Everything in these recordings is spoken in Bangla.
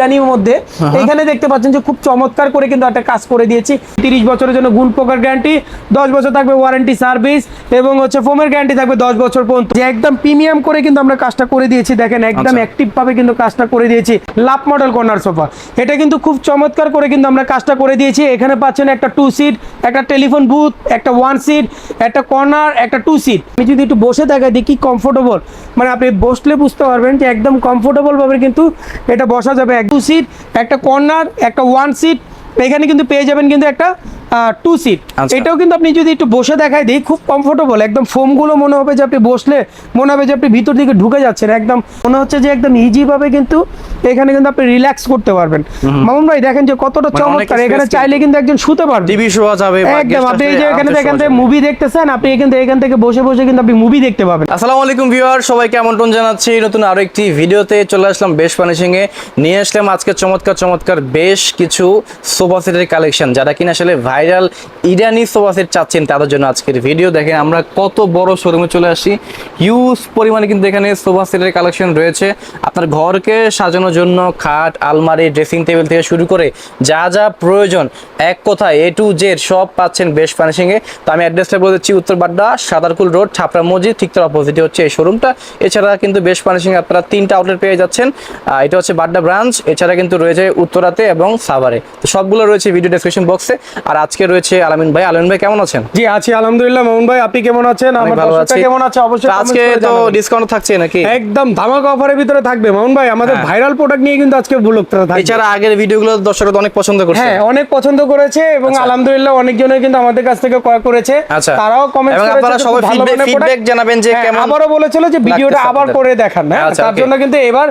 ইরানির মধ্যে। এখানে দেখতে পাচ্ছেন যে খুব চমৎকার করে কিন্তু একটা কাজ করে দিয়েছি। তিরিশ বছরের জন্য গুণ পোকার গ্যারান্টি দশ বছর থাকবে ওয়ারেন্টি সার্ভিস এবং হচ্ছে ফোমের গ্যারান্টি থাকবে দশ বছর পর্যন্ত। যে একদম প্রিমিয়াম করে কিন্তু আমরা কাজটা করে দিয়েছি দেখেন একদম আচ্ছা। অ্যাক্টিভ ভাবে কিন্তু কাজটা করে দিয়েছি। Love model corner sofa. এটা কিন্তু খুব চমৎকার করে কিন্তু আমরা কাজটা করে দিয়েছি। এখানে পাচ্ছেন একটা টু সিট একটা টেলিফোন বুথ একটা ওয়ান সিট একটা কর্নার একটা টু সিট আমি যদি একটু বসে দেখাই দেখি কমফোর্টেবল মানে আপনি বসলে বুঝতে পারবেন যে একদম কমফোর্টেবল ভাবে কিন্তু এটা বসা যাবে টু সিট একটা কর্নার একটা ওয়ান সিট এখানে কিন্তু পেয়ে যাবেন কিন্তু একটা টু সিট আচ্ছা। এটাও কিন্তু আপনি যদি একটু বসে দেখাই দিই খুব কমফোর্টেবল একদম ফোমগুলো মনে হবে যে আপনি বসলে মনে হবে যে আপনি ভিতর দিকে ঢুকে যাচ্ছেন একদম মনে হচ্ছে যে একদম ইজি ভাবে কিন্তু এখানে কিন্তু আপনি রিল্যাক্স করতে পারবেন। মামুন ভাই দেখেন যে কতটা মানে চমৎকার এখানে চাইলে কিন্তু একজন শুতে পারবে। টিভি শোয়া যাবে একদম আপনি এই যে এখানে এখান থেকে মুভি দেখতেছেন আপনি এখান থেকে এখান থেকে বসে বসে কিন্তু আপনি মুভি দেখতে পাবেন। আসসালামু আলাইকুম ভিউয়ার সবাইকে আমন্ত্রণ জানাচ্ছি নতুন আরও একটি ভিডিওতে চলে আসলাম বেশ ফার্নিশিং এ নিয়ে আসলাম আজকে চমৎকার চমৎকার বেশ কিছু সোফা সেটের কালেকশন যারা কিনা আসলে ভাইরাল ইরানি সোফা সেট চাচ্ছেন তাদের জন্য আজকের ভিডিও। দেখেন আমরা কত বড় শোরুমে চলে আসি। হিউজ পরিমাণে কিন্তু এখানে সোফা সেটের কালেকশন রয়েছে। আপনার ঘরকে সাজানোর জন্য খাট, আলমারি ড্রেসিং টেবিল থেকে শুরু করে যা যা প্রয়োজন, এক কথায় এ টু জেড সব পাচ্ছেন বেশ ফার্নিশিং এ তো আমি অ্যাড্রেসটা বলে দিচ্ছি, উত্তর বাড্ডা, সাদারকুল রোড, ছাপড়া মসজিদ, ঠিক তার অপোজিটে হচ্ছে এই শোরুমটা এছাড়া কিন্তু বেশ ফার্নিশিং আপনারা তিনটা আউটলেট পেয়ে যাচ্ছেন। এটা হচ্ছে বাড্ডা ব্রাঞ্চ এছাড়া কিন্তু রয়েছে উত্তরাতে এবং সাভারে। তো সবগুলো রয়েছে ভিডিও ডেসক্রিপশন বক্সে আর আজকে রয়েছে আলামিন ভাই। আলামিন ভাই কেমন আছেন? জি আছি আলহামদুলিল্লাহ। মামুন ভাই আপনি কেমন আছেন? আমার দর্শকরা কেমন আছে? অবশ্যই আজকে তো ডিসকাউন্ট থাকছে নাকি? একদম ধামাকা অফারের ভিতরে থাকবে। মামুন ভাই আমাদের হ্যাঁ। ভাইরাল প্রোডাক্ট নিয়ে কিন্তু আজকে ব্লগটা থাকবে। এছাড়া আগের ভিডিওগুলো দর্শকরা অনেক পছন্দ করছে। হ্যাঁ অনেক পছন্দ করেছে এবং আচ্ছা। আলহামদুলিল্লাহ অনেকজনই কিন্তু আমাদের কাছ থেকে ক্রয় করেছে। আচ্ছা। তারাও কমেন্ট করেছে আপনারা সবাই product। জানাবেন যে হ্যাঁ, কেমন আবারও বলেছিল যে ভিডিওটা আবার করে দেখান। হ্যাঁ আচ্ছা, তার জন্য কিন্তু এবার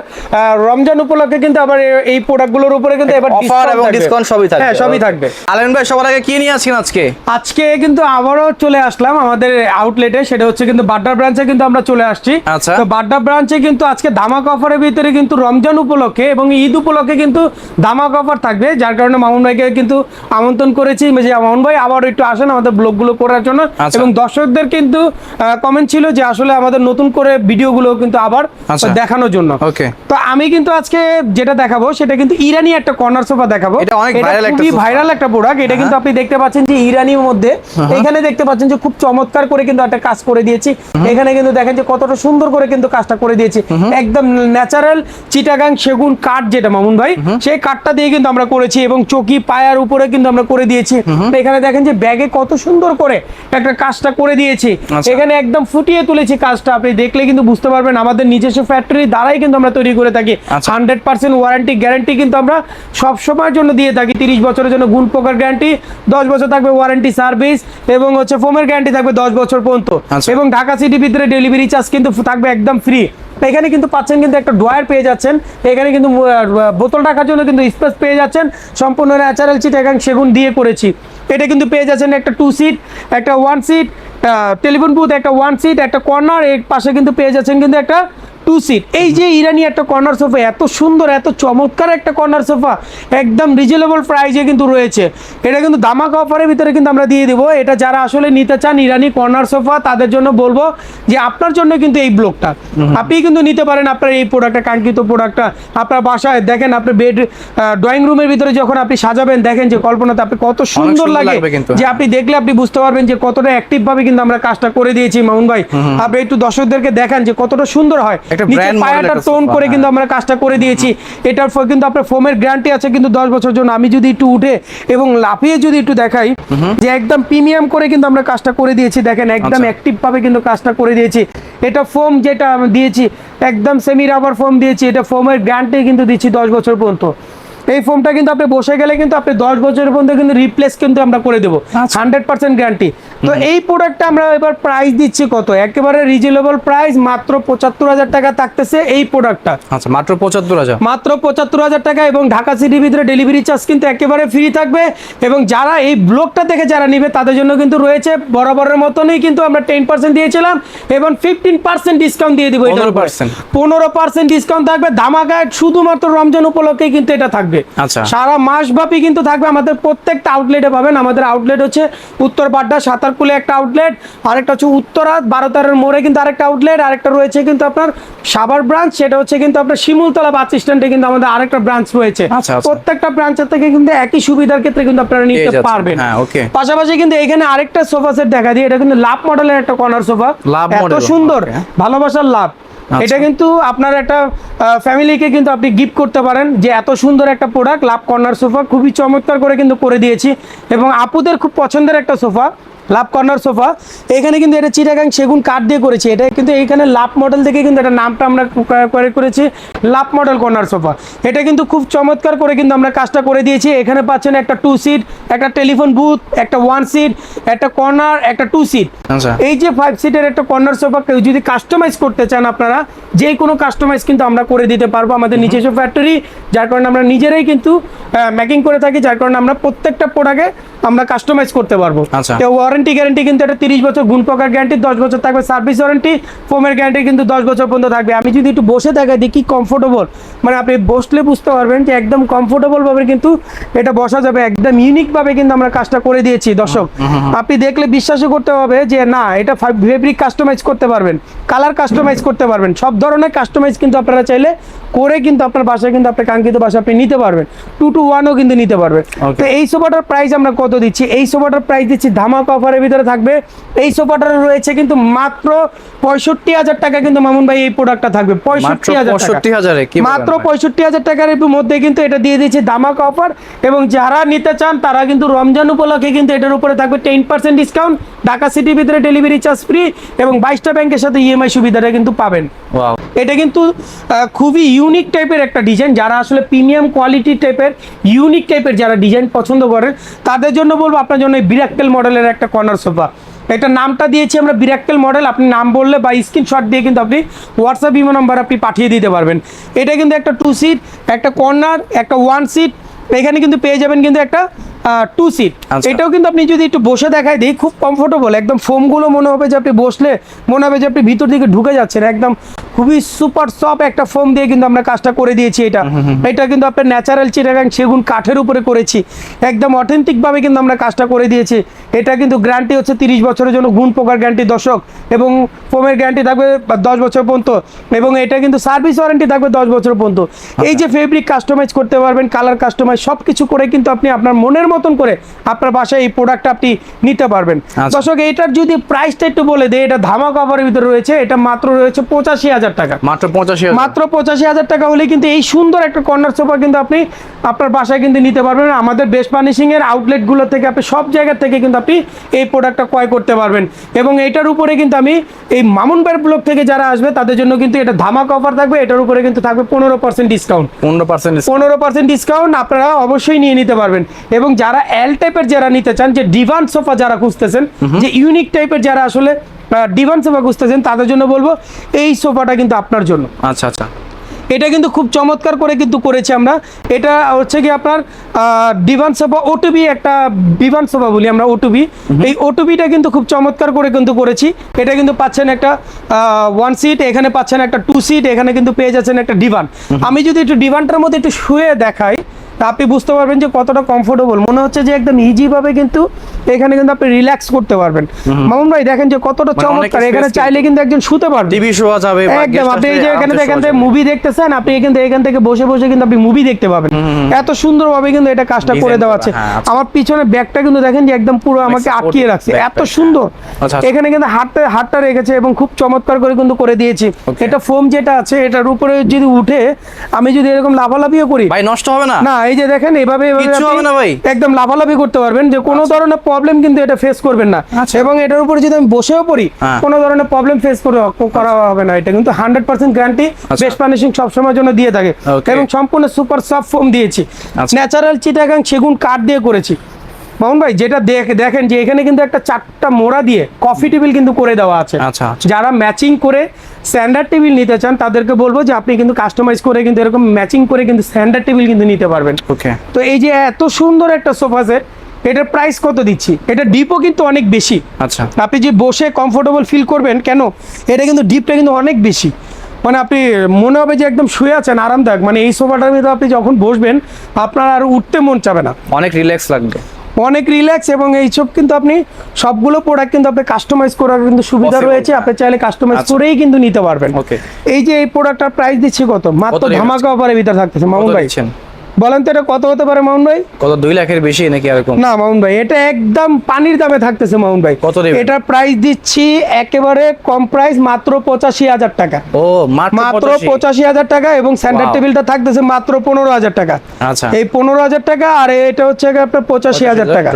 রমজান উপলক্ষে কিন্তু আবার এই প্রোডাক্টগুলোর উপরে কিন্তু এবার অফার এবং ডিসকাউন্ট সবই থাকবে। হ্যাঁ সবই থাকবে। আলামিন ভাই সবার আগে কি নিয়ে আসছেন আজকে? আজকে কিন্তু আবারও চলে আসলাম আমাদের আউটলেটে সেটা হচ্ছে কিন্তু বাড্ডা ব্রাঞ্চে কিন্তু আমরা চলে আসছি। আচ্ছা। তো বাড্ডা ব্রাঞ্চে কিন্তু আজকে ধামাক অফারের ভিতরে কিন্তু রমজান উপলক্ষে এবং ঈদ উপলক্ষে কিন্তু ধামাক অফার থাকবে যার কারণে মামুন ভাইকে কিন্তু আমন্ত্রণ করেছি। যে মামুন ভাই আবার একটু আসেন আমাদের ব্লগগুলো করার জন্য। আচ্ছা। এবং দর্শকদের কিন্তু কমেন্ট ছিল যে আসলে আমাদের নতুন করে ভিডিওগুলো কিন্তু আবার আচ্ছা। দেখানোর জন্য। ওকে। তো আমি কিন্তু আজকে যেটা দেখাবো সেটা কিন্তু ইরানি একটা কর্নার সোফা দেখাবো। এটা অনেক ভাইরাল একটা প্রোডাক্ট এটা কিন্তু আপনি দেখতে পাচ্ছেন যে ইরানির মধ্যে। এখানে দেখতে পাচ্ছেন যে খুব চমৎকার করে কিন্তু একটা কাজ করে দিয়েছি। এখানে কিন্তু দেখেন যে কতটা সুন্দর করে কিন্তু কাজটা করে দিয়েছি। একদম ন্যাচারাল চিটাগাং সেগুন কাঠ যেটা মামুন ভাই সেই কাঠটা দিয়ে কিন্তু আমরা করেছি এবং চকি পায়ার উপরে কিন্তু আমরা করে দিয়েছি। এখানে দেখেন যে ব্যাগে কত সুন্দর করে একটা কাজটা করে দিয়েছি। আচ্ছা। এখানে একদম ফুটিয়ে তুলেছি কাজটা। আপনি দেখলে কিন্তু বুঝতে পারবেন আমাদের নিজস্ব ফ্যাক্টরি দ্বারাই কিন্তু আমরা তৈরি করে থাকি। হান্ড্রেড পার্সেন্ট ওয়ারেন্টি গ্যারান্টি কিন্তু আমরা সব সময়ের জন্য দিয়ে থাকি। তিরিশ বছরের জন্য গুণ প্রকার গ্যারান্টি দশ বছর থাকবে ওয়ারেন্টি সার্ভিস এবং হচ্ছে ফোমের গ্যারান্টি থাকবে দশ বছর পর্যন্ত। আচ্ছা। এবং ঢাকা সিটির ভিতরে ডেলিভারি চার্জ কিন্তু থাকবে একদম ফ্রি এখানে কিন্তু পাচ্ছেন কিন্তু একটা ড্রয়ার পেয়ে যাচ্ছেন। এখানে কিন্তু বোতল রাখার জন্য কিন্তু স্পেস পেয়ে যাচ্ছেন। সম্পূর্ণ ন্যাচারাল চিট এবং সেগুন দিয়ে করেছি। এটা কিন্তু পেয়ে যাচ্ছেন একটা টু সিট একটা ওয়ান সিট টেলিফোন বুথ একটা ওয়ান সিট একটা কর্নার এর পাশে কিন্তু পেয়ে যাচ্ছেন কিন্তু একটা টু সিট এই যে ইরানি একটা কর্নার সোফা এত সুন্দর এত চমৎকার একটা কর্নার সোফা একদম রিজনেবল প্রাইসে কিন্তু রয়েছে। এটা কিন্তু দামাক অফারের ভিতরে কিন্তু আমরা দিয়ে দেবো। এটা যারা আসলে নিতে চান ইরানি কর্নার সোফা তাদের জন্য বলব যে আপনার জন্য কিন্তু এই ব্লকটা আপনি কিন্তু নিতে পারেন আপনার এই প্রোডাক্টটা কাঙ্ক্ষিত প্রোডাক্টটা আপনার বাসায় দেখেন আপনি বেড ড্রয়িং রুমের ভিতরে যখন আপনি সাজাবেন দেখেন যে কল্পনাতে আপনি কত সুন্দর লাগে যে। আপনি দেখলে আপনি বুঝতে পারবেন যে কতটা অ্যাক্টিভ ভাবে কিন্তু আমরা কাজটা করে দিয়েছি মামুন ভাই। আপনি একটু দর্শকদেরকে দেখান যে কতটা সুন্দর হয়। নিচে পায়াটা টোন করে হ্যাঁ। কিন্তু আমরা কাজটা করে দিয়েছি। এটার ফলে কিন্তু আপনার ফোমের গ্যারান্টি আছে কিন্তু দশ বছর জন্য। আমি যদি একটু উঠে এবং লাফিয়ে যদি একটু দেখাই যে একদম প্রিমিয়াম করে কিন্তু আমরা কাজটা করে দিয়েছি। দেখেন একদম আচ্ছা। অ্যাক্টিভ ভাবে কিন্তু কাজটা করে দিয়েছি। এটা ফোম যেটা দিয়েছি একদম সেমি রাবার ফোম দিয়েছি। এটা ফোমের গ্যারান্টি কিন্তু দিচ্ছি দশ বছর পর্যন্ত। এই ফোনটা কিন্তু আপনি বসে গেলে কিন্তু আপনি দশ বছরের পর্যন্ত কিন্তু রিপ্লেস কিন্তু আমরা করে দেবো। হান্ড্রেড পার্সেন্ট গ্যারান্টি তো এই প্রোডাক্টটা আমরা এবার প্রাইস দিচ্ছি কত? একেবারে রিজনেবল প্রাইস মাত্র পঁচাত্তর হাজার টাকা থাকতেছে এই প্রোডাক্টটা আচ্ছা মাত্র পঁচাত্তর হাজার। মাত্র পঁচাত্তর হাজার টাকা এবং ঢাকা সিটির ভিতরে ডেলিভারি চার্জ কিন্তু একেবারে ফ্রি থাকবে এবং যারা এই ব্লগটা দেখে যারা নিবে তাদের জন্য কিন্তু রয়েছে বরাবরের মতনই কিন্তু আমরা টেন পার্সেন্ট দিয়েছিলাম এবং ফিফটিন পার্সেন্ট ডিসকাউন্ট দিয়ে দিব এটার উপর। 15% পনেরো পার্সেন্ট ডিসকাউন্ট থাকবে। ধামাকায় শুধুমাত্র রমজান উপলক্ষে কিন্তু এটা থাকবে। থাকবে। আচ্ছা। সারা মাস ব্যাপী কিন্তু থাকবে। আমাদের প্রত্যেকটা আউটলেটে পাবেন। আমাদের আউটলেট হচ্ছে উত্তর পাড্ডা সাঁতারকুলে একটা আউটলেট আরেকটা হচ্ছে উত্তরা বারোতারের মোড়ে কিন্তু আরেকটা আউটলেট আরেকটা রয়েছে কিন্তু আপনার সাভার ব্রাঞ্চ সেটা হচ্ছে কিন্তু আপনার শিমুলতলা বাস স্ট্যান্ডে কিন্তু আমাদের আরেকটা ব্রাঞ্চ রয়েছে। আচ্ছা, আচ্ছা। প্রত্যেকটা ব্রাঞ্চের থেকে কিন্তু একই সুবিধার ক্ষেত্রে কিন্তু আপনারা নিতে পারবেন। হ্যাঁ, পাশাপাশি কিন্তু এখানে আরেকটা সোফা সেট দেখা দিই। এটা কিন্তু লাভ মডেলের একটা কর্নার সোফা এত সুন্দর। ভালোবাসার লাভ। এটা কিন্তু আপনার একটা ফ্যামিলিকে কিন্তু আপনি গিফট করতে পারেন যে এত সুন্দর একটা প্রোডাক্ট লাভ কর্নার সোফা খুবই চমৎকার করে কিন্তু করে দিয়েছি। এবং আপুদের খুব পছন্দের একটা সোফা লাভ কর্নার সোফা। এখানে কিন্তু এটা চিটাগাং সেগুন কাঠ দিয়ে করেছি। এটা কিন্তু এইখানে লাভ মডেল থেকে কিন্তু এটা নামটা আমরা করে করেছি লাভ মডেল কর্নার সোফা। এটা কিন্তু খুব চমৎকার করে কিন্তু আমরা কাজটা করে দিয়েছি। এখানে পাচ্ছেন একটা টু সিট একটা টেলিফোন বুথ একটা ওয়ান সিট একটা কর্নার একটা টু সিট আচ্ছা। এই যে ফাইভ সিটের একটা কর্নার সোফা কেউ যদি কাস্টমাইজ করতে চান আপনারা যে কোনো কাস্টমাইজ কিন্তু আমরা করে দিতে পারব আমাদের নিজস্ব ফ্যাক্টরি যার কারণে আমরা নিজেরাই কিন্তু মেকিং করে থাকি যার কারণে আমরা প্রত্যেকটা প্রোডাক্টে আমরা কাস্টমাইজ করতে পারব। আচ্ছা। তো ওয়ারেন্টি গ্যারান্টি কিন্তু এটা তিরিশ বছর গুণ প্রকার গ্যারান্টি দশ বছর থাকবে সার্ভিস ওয়ারেন্টি ফোমের গ্যারান্টি কিন্তু দশ বছর পর্যন্ত থাকবে। আমি যদি একটু বসে থাকি দেখি কমফোর্টেবল মানে আপনি বসলে বুঝতে পারবেন যে একদম কমফোর্টেবল ভাবে কিন্তু এটা বসা যাবে একদম ইউনিক ভাবে কিন্তু আমরা কাজটা করে দিয়েছি দর্শক। আপনি দেখলে বিশ্বাসও করতে হবে যে না এটা ফেব্রিক কাস্টমাইজ করতে পারবেন কালার কাস্টমাইজ করতে পারবেন সব ধরনের কাস্টমাইজ কিন্তু আপনারা চাইলে করে কিন্তু আপনার বাসায় কিন্তু আপনার কাঙ্ক্ষিত বাসা আপনি নিতে পারবেন। টু টু ওয়ানও কিন্তু নিতে পারবেন। তো এই সোফাটার প্রাইস আমরা কত দিচ্ছি? এই সোফাটার প্রাইস দিচ্ছি ধামাক অফারের ভিতরে থাকবে। এই সোফাটার রয়েছে কিন্তু মাত্র পঁয়ষট্টি হাজার টাকা কিন্তু মামুন ভাই এই প্রোডাক্টটা থাকবে। পঁয়ষট্টি হাজার পঁয়ষট্টি হাজারে মাত্র পঁয়ষট্টি হাজার টাকার মধ্যে কিন্তু এটা দিয়ে দিয়েছে ধামাক অফার এবং যারা নিতে চান তারা কিন্তু রমজান উপলক্ষে কিন্তু এটার উপরে থাকবে টেন পার্সেন্ট ডিসকাউন্ট ঢাকা সিটির ভিতরে ডেলিভারি চার্জ ফ্রি এবং বাইশটা ব্যাংকের সাথে ইএমআই সুবিধাটা কিন্তু পাবেন. এটা কিন্তু খুবই ইউনিক টাইপের একটা ডিজাইন যারা আসলে প্রিমিয়াম কোয়ালিটি টাইপের ইউনিক টাইপের যারা ডিজাইন পছন্দ করেন তাদের জন্য বলব আপনার জন্য এই বিরাক্কেল মডেলের একটা কর্নার সোফা এটা নামটা দিয়েছি আমরা বিরাক্কেল মডেল আপনি নাম বললে বা স্ক্রিনশট দিয়ে কিন্তু আপনি হোয়াটসঅ্যাপ ইমো নাম্বার আপনি পাঠিয়ে দিতে পারবেন। এটা কিন্তু একটা টু সিট একটা কর্নার একটা ওয়ান সিট এখানে কিন্তু পেয়ে যাবেন কিন্তু একটা টু সিট আচ্ছা। এটাও কিন্তু আপনি যদি একটু বসে দেখাই দিই খুব কমফোর্টেবল একদম ফোমগুলো মনে হবে যে আপনি বসলে মনে হবে যে আপনি ভিতর দিকে ঢুকে যাচ্ছেন একদম খুবই সুপার সফট একটা ফোম দিয়ে কিন্তু আমরা কাজটা করে দিয়েছি এটা। এটা কিন্তু আপনার ন্যাচারাল চিটাগাং সেগুন কাঠের উপরে করেছি। একদম অথেন্টিক ভাবে কিন্তু আমরা কাজটা করে দিয়েছি। এটা কিন্তু গ্যারান্টি হচ্ছে তিরিশ বছরের জন্য গুণ পোকার গ্যারান্টি দশক এবং ফোমের গ্যারান্টি থাকবে দশ বছর পর্যন্ত এবং এটা কিন্তু সার্ভিস ওয়ারেন্টি থাকবে দশ বছর পর্যন্ত। এই যে ফেব্রিক কাস্টমাইজ করতে পারবেন কালার কাস্টমাইজ সব কিছু করে কিন্তু আপনি আপনার মনের মতন করে আপনার বাসায় এই প্রোডাক্টটা আপনি নিতে পারবেন। আচ্ছা। দর্শক এটার যদি প্রাইসটা একটু বলে দেয় এটা ধামাক অফারের ভিতরে রয়েছে। এটা মাত্র রয়েছে পঁচাশি হাজার টাকা। মাত্র পঁচাশি হাজার। মাত্র পঁচাশি হাজার টাকা হলে কিন্তু এই সুন্দর একটা কর্নার সোফা কিন্তু আপনি আপনার বাসায় কিন্তু নিতে পারবেন। আমাদের বেস্ট এর আউটলেটগুলো থেকে আপনি সব জায়গা থেকে কিন্তু আপনি এই প্রোডাক্টটা ক্রয় করতে পারবেন। এবং এটার উপরে কিন্তু আমি এই মামুনবার ব্লক থেকে যারা আসবে তাদের জন্য কিন্তু এটা ধামাক অফার থাকবে। এটার উপরে কিন্তু থাকবে পনেরো পার্সেন্ট ডিসকাউন্ট পনেরো পার্সেন্ট পনেরো পার্সেন্ট ডিসকাউন্ট আপনারা অবশ্যই নিয়ে নিতে পারবেন। এবং যারা এল টাইপের যারা নিতে চান যে ডিভান সোফা যারা খুঁজতেছেন যে ইউনিক টাইপের যারা আসলে ডিভান সোফা খুঁজতেছেন তাদের জন্য বলব এই সোফাটা কিন্তু আপনার জন্য। আচ্ছা আচ্ছা। এটা কিন্তু খুব চমৎকার করে কিন্তু করেছি আমরা। এটা হচ্ছে কি আপনার ডিভান সোফা ওটুবি একটা ডিভান সোফা বলি আমরা ওটুবি এই ওটুবিটা কিন্তু খুব চমৎকার করে কিন্তু করেছি। এটা কিন্তু পাচ্ছেন একটা ওয়ান সিট এখানে পাচ্ছেন একটা টু সিট এখানে কিন্তু পেয়ে যাচ্ছেন একটা ডিভান। আমি যদি একটু ডিভানটার মধ্যে একটু শুয়ে দেখাই তা আপনি বুঝতে পারবেন যে কতটা কমফোর্টেবল মনে হচ্ছে যে একদম ইজি ভাবে কিন্তু এখানে কিন্তু আপনি রিল্যাক্স করতে পারবেন। মামুন ভাই দেখেন যে কতটা মানে চমৎকার। এখানে চাইলে কিন্তু একজন শুতে পারবে। টিভি শোয়া যাবে একদম আপনি এই যে এখানে এখান থেকে মুভি দেখতেছেন আপনি এখান থেকে এখান থেকে বসে বসে কিন্তু আপনি মুভি দেখতে পাবেন। এত সুন্দরভাবে কিন্তু এটা কাজটা করে দেওয়া আছে হ্যাঁ, আচ্ছা। আমার পিছনে ব্যাগটা কিন্তু দেখেন যে একদম পুরো আমাকে আটকিয়ে রাখছে। এত সুন্দর। আচ্ছা, আচ্ছা। এখানে কিন্তু হাতটা হাতটা রেখেছে এবং খুব চমৎকার করে কিন্তু করে দিয়েছি। এটা ফোম যেটা আছে এটার উপরে যদি উঠে আমি যদি এরকম লাফালাফিও করি ভাই নষ্ট হবে না? না এই যে দেখেন এভাবে এভাবে হবে না ভাই। একদম লাফালাফি করতে পারবেন যে কোনো ধরনের প্রবলেম কিন্তু এটা ফেস করবেন না আচ্ছা। এবং এটার উপরে যদি আমি বসেও পড়ি হ্যাঁ। কোনো ধরনের প্রবলেম ফেস করা হবে না এটা কিন্তু হান্ড্রেড পার্সেন্ট গ্যারান্টি আচ্ছা। বেস্ট ফার্নিশিং সবসময়ের জন্য দিয়ে থাকে এবং সম্পূর্ণ সুপার সফট ফোম দিয়েছি আচ্ছা। ন্যাচারাল চিটাগাং সেগুন কাঠ দিয়ে করেছি মামুন ভাই যেটা দেখ- দেখেন যে এখানে কিন্তু একটা চারটা মোড়া দিয়ে কফি টেবিল কিন্তু করে দেওয়া আছে আচ্ছা, আচ্ছা। যারা ম্যাচিং করে স্ট্যান্ডার্ড টেবিল নিতে চান তাদেরকে বলব যে আপনি কিন্তু কাস্টমাইজ করে কিন্তু এরকম ম্যাচিং করে কিন্তু স্ট্যান্ডার্ড টেবিল কিন্তু নিতে পারবেন। ওকে তো এই যে এত সুন্দর একটা সোফা সেট এটার প্রাইস কত দিচ্ছি? এটা ডিপও কিন্তু অনেক বেশি। আচ্ছা। আপনি যে বসে কমফোর্টেবল ফিল করবেন কেন? এটা কিন্তু ডিপটা কিন্তু অনেক বেশি। মানে আপনি মনে হবে যে একদম শুয়ে আছেন আরামদায়ক। মানে এই সোফাটার ভিতরে আপনি যখন বসবেন আপনার আর উঠতে মন চাবে না। অনেক রিল্যাক্স লাগবে। অনেক রিল্যাক্স এবং এইসব কিন্তু আপনি সবগুলো প্রোডাক্ট কিন্তু আপনি কাস্টমাইজ করার কিন্তু সুবিধা রয়েছে। আপনি চাইলে কাস্টমাইজ আচ্ছা। করেই কিন্তু নিতে পারবেন। ওকে এই যে এই প্রোডাক্টটার প্রাইস দিচ্ছি কত? মাত্র ধামাকা অফারের ভিতরে থাকতেছে। মামুন ভাই। বলেন তো এটা কত হতে পারে মামুন ভাই? কত দুই লাখের বেশি নাকি এরকম না মামুন ভাই এটা একদম পানির দামে থাকতেছে মামুন ভাই। কত? এটার প্রাইস দিচ্ছি একেবারে কম প্রাইস মাত্র পঁচাশি হাজার টাকা। ও মাত্র মাত্র 85 পঁচাশি হাজার টাকা এবং সেন্টার টেবিলটা থাকতেছে মাত্র পনেরো হাজার টাকা। আচ্ছা। এই পনেরো হাজার টাকা আর এটা হচ্ছে আপনার পঁচাশি হাজার টাকা।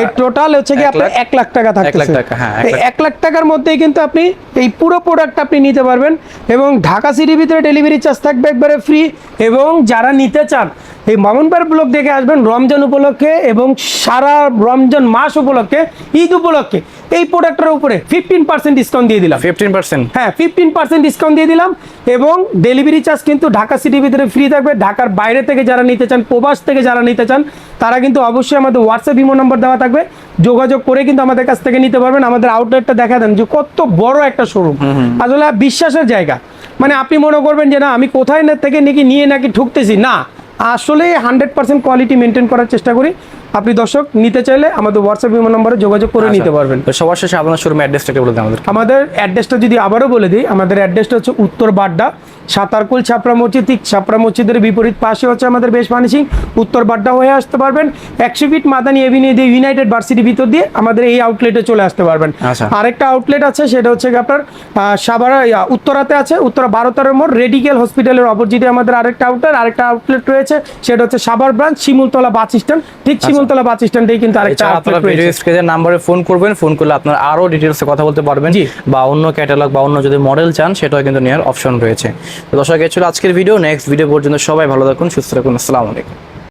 এই টোটাল হচ্ছে কি আপনার এক লাখ টাকা থাকতেছে। টাকা, হ্যাঁ, এই লাখ। এক লাখ টাকার মধ্যেই কিন্তু আপনি এই পুরো প্রোডাক্ট আপনি নিতে পারবেন এবং ঢাকা সিটির ভিতরে ডেলিভারি চার্জ থাকবে একবারে ফ্রি এবং যারা নিতে চান এই মামুনবার ব্লক দেখে আসবেন রমজান উপলক্ষে এবং সারা রমজান মাস উপলক্ষে ঈদ উপলক্ষে এই প্রোডাক্টের উপরে ফিফটিন পার্সেন্ট ডিসকাউন্ট দিয়ে দিলাম। ফিফটিন পার্সেন্ট হ্যাঁ ফিফটিন পার্সেন্ট ডিসকাউন্ট দিয়ে দিলাম এবং ডেলিভারি চার্জ কিন্তু ঢাকা সিটির ভিতরে ফ্রি থাকবে। ঢাকার বাইরে থেকে যারা নিতে চান প্রবাস থেকে যারা নিতে চান তারা কিন্তু অবশ্যই আমাদের হোয়াটসঅ্যাপ ইমো নম্বর দেওয়া থাকবে। যোগাযোগ করে কিন্তু আমাদের কাছ থেকে নিতে পারবেন। আমাদের আউটলেটটা দেখা দেন যে কত বড় একটা শোরুম আসলে বিশ্বাসের জায়গা। মানে আপনি মনে করবেন যে না আমি কোথায় না থেকে নাকি নিয়ে নাকি ঠুকতেছি না আসলে হান্ড্রেড পার্সেন্ট কোয়ালিটি মেনটেন করার চেষ্টা করি। আপনি দর্শক নিতে চাইলে আমাদের হোয়াটসঅ্যাপ বিমান নম্বরে যোগাযোগ করে নিতে পারবেন। তো সবার শেষে আপনার শোরুম অ্যাড্রেসটা বলে দেন আমাদের আমাদের অ্যাড্রেসটা যদি আবারও বলে দিই আমাদের অ্যাড্রেসটা হচ্ছে উত্তর বাড্ডা সাতারকুল ছাপড়া মসজিদ ঠিক ছাপড়া মসজিদের বিপরীত পাশে হচ্ছে আমাদের বেশ মানিসিং উত্তর বাড্ডা হয়ে আসতে পারবেন। একশো ফিট মাদানি এভিনিউ দিয়ে ইউনাইটেড ভার্সিটির ভিতর দিয়ে আমাদের এই আউটলেটে চলে আসতে পারবেন। আচ্ছা। আরেকটা আউটলেট আছে সেটা হচ্ছে আপনার সাভারা উত্তরাতে আছে উত্তরা বারো তেরো মোড় রেডিকেল হসপিটালের অপোজিটে আমাদের আরেকটা আউটলেট আরেকটা আউটলেট রয়েছে সেটা হচ্ছে Savar branch Shimultala bus stand. ঠিক শিমুলতলা বাস স্ট্যান্ডেই কিন্তু আরেকটা আউটলেট রয়েছে। নাম্বারে ফোন করবেন ফোন করলে আপনার আরও ডিটেলসে কথা বলতে পারবেন। বা অন্য ক্যাটালগ বা অন্য যদি মডেল চান সেটাও কিন্তু নেওয়ার অপশন রয়েছে। দর্শক এ ছিল আজকের ভিডিও। নেক্সট ভিডিও পর্যন্ত সবাই ভালো থাকুন, সুস্থ থাকুন। আসসালামু আলাইকুম।